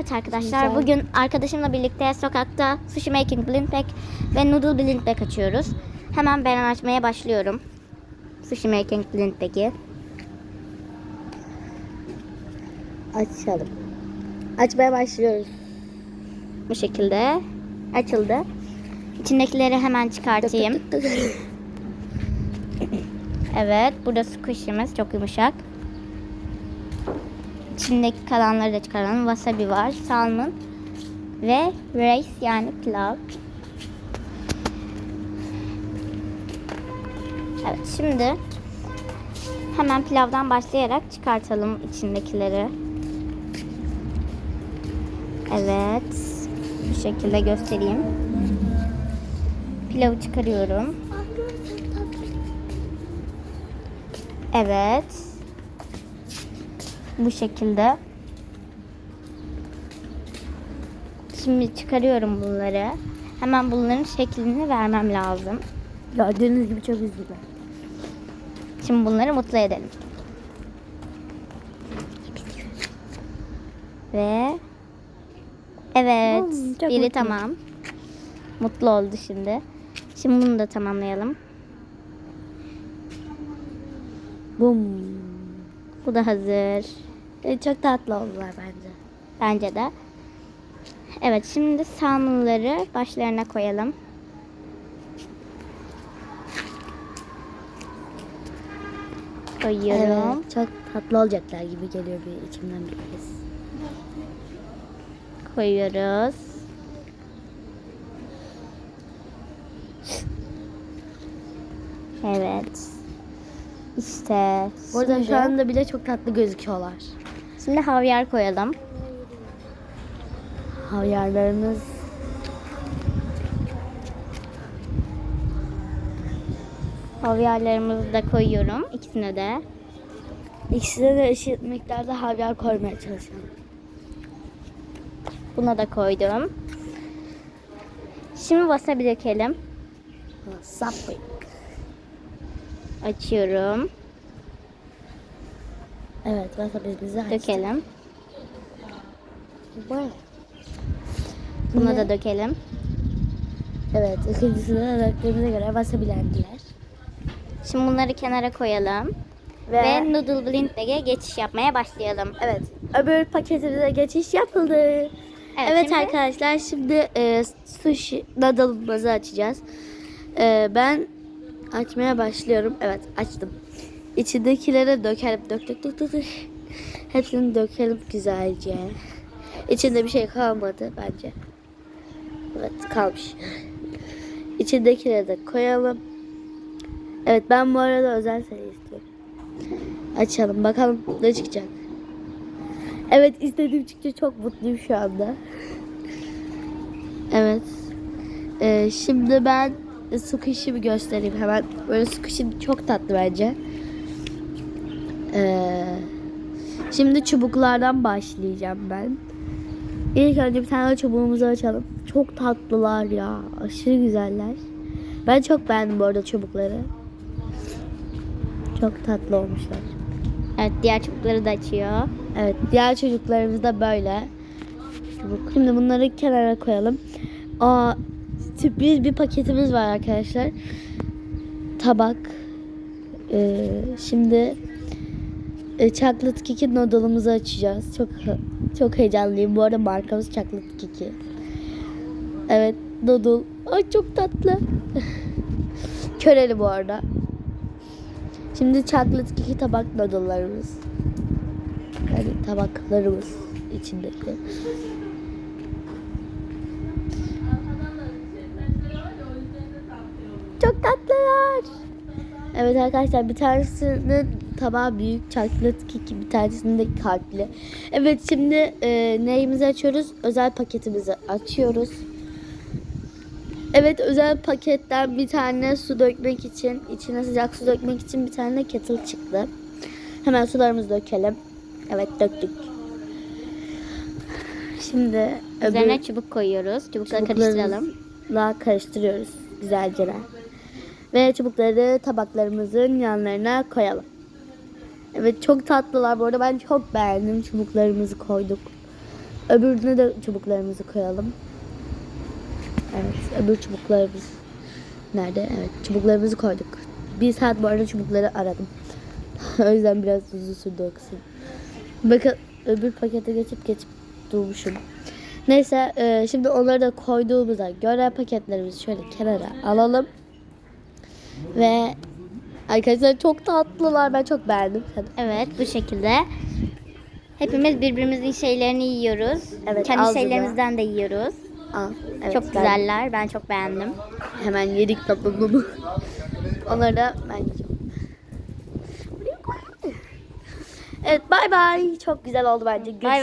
Evet arkadaşlar Güzel. bugün arkadaşımla birlikte sokakta Sushi Making Blind Bag ve Noodle Blind Bag açıyoruz. Hemen ben açmaya başlıyorum. Sushi Making Blind Bag'i. Açalım. Açmaya başlıyoruz. Bu şekilde açıldı. İçindekileri hemen çıkartayım. Evet burada squishimiz çok yumuşak. İçindeki kalanları da çıkaralım. Wasabi var, salmon ve rice yani pilav. Evet şimdi hemen pilavdan başlayarak çıkartalım içindekileri. Evet. Bu şekilde göstereyim. Pilavı çıkarıyorum. Evet. Bu şekilde. Şimdi çıkarıyorum bunları. Hemen bunların şeklini vermem lazım. Gördüğünüz gibi çok üzgünler. Şimdi bunları mutlu edelim. Ve evet, çok biri mutlu. tamam. Mutlu oldu şimdi. Şimdi bunu da tamamlayalım. Bum. Bu da hazır. E, çok tatlı oldular bence. Bence de. Evet, şimdi salmonları başlarına koyalım. Koyuyorum. Evet, çok tatlı olacaklar gibi geliyor bir içimden bir his. Koyuyoruz. Evet. İşte. Burada şu anda bile çok tatlı gözüküyorlar. Şimdi havyar koyalım. Havyarlarımız Havyarlarımızı da koyuyorum. ikisine de. ikisine de eşit miktarda havyar koymaya çalışıyorum. Buna da koydum. Şimdi wasabi dökelim. Sapı. Açıyorum. Evet, wasabi'mizi açtık. Dökelim. Vay. Buna da dökelim. Evet, ikincisine de döktüğümüze göre wasabi'lendiler. Şimdi bunları kenara koyalım. Ve, Ve Noodle Blind Bag'e geçiş yapmaya başlayalım. evet, öbür paketimize geçiş yapıldı. Evet, şimdi- arkadaşlar şimdi e, sushi noodle'ımızı açacağız. E, ben açmaya başlıyorum. Evet açtım. İçindekilere dökelim. Dök dök dök dök. Hepsini dökelim güzelce. İçinde bir şey kalmadı bence. Evet kalmış. İçindekileri de koyalım. Evet ben bu arada özel seri istiyorum. Açalım bakalım ne çıkacak. Evet istediğim çıktı çok mutluyum şu anda. Evet. Ee, şimdi ben squish'imi göstereyim hemen. Böyle squish'im çok tatlı bence. Ee, şimdi çubuklardan başlayacağım ben. İlk önce bir tane çubuğumuzu açalım. Çok tatlılar ya. Aşırı güzeller. Ben çok beğendim bu arada çubukları. Çok tatlı olmuşlar. Evet diğer çubukları da açıyor. Evet, diğer çocuklarımız da böyle. Çubuk. Şimdi bunları kenara koyalım. Aa, sürpriz bir paketimiz var arkadaşlar. Tabak. Ee, şimdi e, Chocolate Kiki noodle'ımızı açacağız. Çok çok heyecanlıyım. Bu arada markamız Chocolate Kiki. Evet, noodle. Ay çok tatlı. Köreli bu arada. Şimdi Chocolate Kiki tabak noodle'larımız. Yani tabaklarımız içindeki. Çok tatlılar. Evet arkadaşlar bir tanesinin tabağı büyük chocolate keki bir tanesinin de kalpli. Evet şimdi e, neyimizi açıyoruz? Özel paketimizi açıyoruz. Evet özel paketten bir tane su dökmek için içine sıcak su dökmek için bir tane kettle çıktı. Hemen sularımızı dökelim. Evet döktük. Şimdi Üzerine çubuk koyuyoruz. Çubukları karıştıralım. La karıştırıyoruz güzelce. Ve çubukları tabaklarımızın yanlarına koyalım. Evet çok tatlılar bu arada ben çok beğendim çubuklarımızı koyduk. Öbürüne de çubuklarımızı koyalım. Evet öbür çubuklarımız nerede? Evet çubuklarımızı koyduk. Bir saat bu arada çubukları aradım. o yüzden biraz uzun sürdü o kısım. Bakın öbür pakete geçip geçip durmuşum. Neyse e, şimdi onları da koyduğumuza göre paketlerimizi şöyle kenara alalım. Ve arkadaşlar çok tatlılar. Ben çok beğendim. Evet bu şekilde. Hepimiz birbirimizin şeylerini yiyoruz. Evet, Kendi ağzına. şeylerimizden de yiyoruz. Al. Evet, Çok ben güzeller. Ben çok beğendim. Hemen yedik tatlımı. Onları da ben yiyeceğim. Evet bay bay. Çok güzel oldu bence. Bay bay.